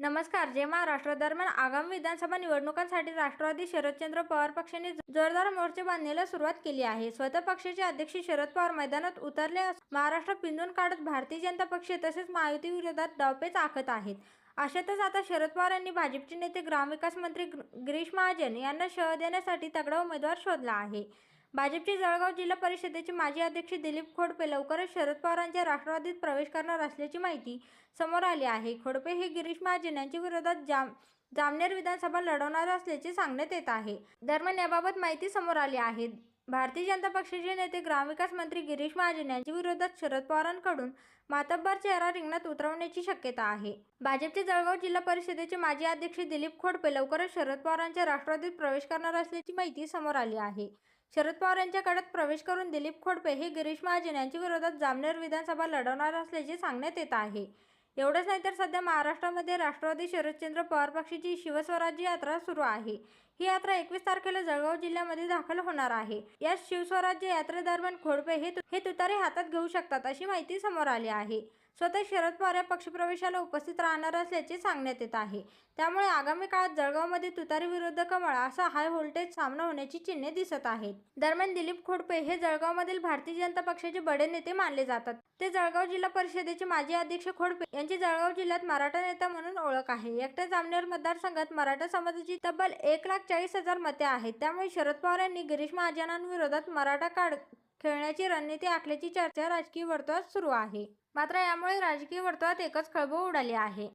नमस्कार जय महाराष्ट्र दरम्यान आगामी विधानसभा निवडणुकांसाठी राष्ट्रवादी शरदचंद्र पवार पक्षाने जोरदार मोर्चे बांधण्याला सुरुवात केली आहे. स्वतः पक्षाचे अध्यक्ष शरद पवार मैदानात उतरले असून महाराष्ट्र पिंजून काढत भारतीय जनता पक्ष तसेच महायुती विरोधात डावपेच आखत आहेत. अशातच आता शरद पवार यांनी भाजपचे नेते ग्रामविकास मंत्री गिरीश महाजन यांना शह देण्यासाठी तगडा उमेदवार शोधला आहे. भाजपचे जळगाव जिल्हा परिषदेचे माजी अध्यक्ष दिलीप खोडपे लवकरच शरद पवारांच्या राष्ट्रवादीत प्रवेश करणार असल्याची माहिती समोर आली आहे. खोडपे हे गिरीश महाजन यांच्या विरोधात जाम जामनेर विधानसभा लढवणार असल्याचे सांगण्यात येत आहे. दरम्यान याबाबत माहिती समोर आली आहे. भारतीय जनता पक्षाचे नेते ग्रामविकास मंत्री गिरीश महाजन यांच्या विरोधात शरद पवारांकडून मातब्बर चेहरा रिंगणात उतरवण्याची शक्यता आहे. भाजपचे जळगाव जिल्हा परिषदेचे माजी अध्यक्ष दिलीप खोडपे लवकरच शरद पवारांच्या राष्ट्रवादीत प्रवेश करणार असल्याची माहिती समोर आली आहे. शरद पवार यांच्या गटात प्रवेश करून दिलीप खोडपे हे गिरीश महाजन यांच्या विरोधात जामनेर विधानसभा लढवणार असल्याचे सांगण्यात येत आहे. एवढंच नाही तर सध्या महाराष्ट्रामध्ये राष्ट्रवादी शरदचंद्र पवार पक्षाची शिवस्वराज्य यात्रा सुरू आहे. ही यात्रा एकवीस तारखेला जळगाव जिल्ह्यामध्ये दाखल होणार आहे. या शिवस्वराज्य यात्रेदरम्यान खोडपे हे हे तुतारे हातात घेऊ शकतात अशी माहिती समोर आली आहे. स्वतः शरद पवार या पक्षप्रवेशाला उपस्थित राहणार असल्याचे सांगण्यात येत आहे. त्यामुळे आगामी काळात जळगावमध्ये तुतारी विरुद्ध कमळ असा हाय व्होल्टेज सामना होण्याची चिन्हे दिसत आहेत. दरम्यान दिलीप खोडपे हे जळगावमधील भारतीय जनता पक्षाचे बडे नेते मानले जातात. ते जळगाव जिल्हा परिषदेचे माजी अध्यक्ष खोडपे यांची जळगाव जिल्ह्यात मराठा नेता म्हणून ओळख आहे. एकट्या जामनेर मतदारसंघात मराठा समाजाची तब्बल एक लाख चाळीस हजार मते आहेत. त्यामुळे शरद पवार यांनी गिरीश महाजनांविरोधात मराठा काढ खेळण्याची रणनीती आखल्याची चर्चा राजकीय वर्तुळात सुरू आहे. मात्र यामुळे राजकीय वर्तुळात एकच खळबळ उडाली आहे.